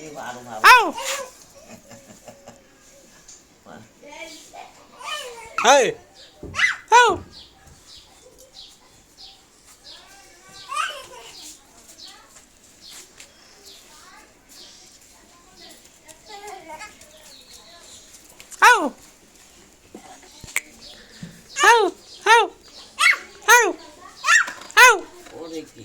นี่ว่าลงมา เอ้าเฮ้ยเอ้า เอ้าเอ้าเอ้าเอ้าเอ้า โอ้ยกี่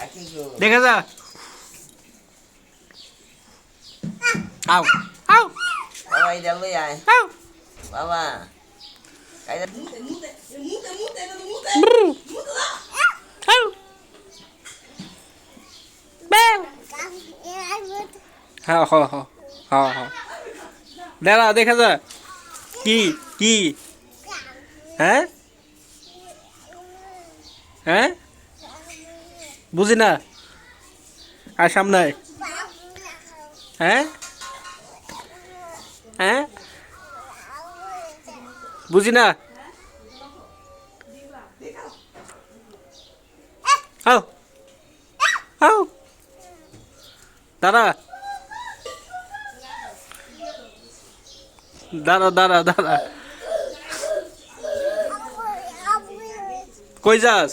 cái bên này দে cái cái gờ দেখে যা আউ আউ ôi đâu lấy ai? আউ ba ba cái đó. ব্রু আউ ব্যাং হ্যাঁ হ্যাঁ হ্যাঁ হ্যাঁ হ্যাঁ দাঁড়া দেখা যা কি কি হ্যাঁ হ্যাঁ বুঝি না? আর সামনে। হ্যাঁ? হ্যাঁ? বুঝি না? আও আও দাঁড়া। দাঁড়া দাঁড়া দাঁড়া। কই যাস?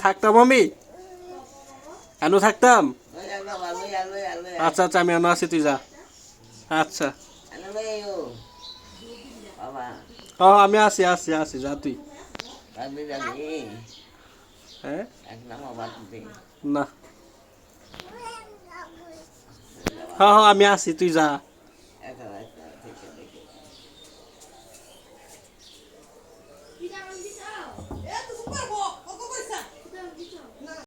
থাকতাম আমি কেন থাকতাম আচ্ছা আচ্ছা আমি এনে আছি তুই যা আচ্ছা ও আমি আছি আছি আছি যা তুই হ্যাঁ না হ্যাঁ হ্যাঁ আমি আছি তুই যা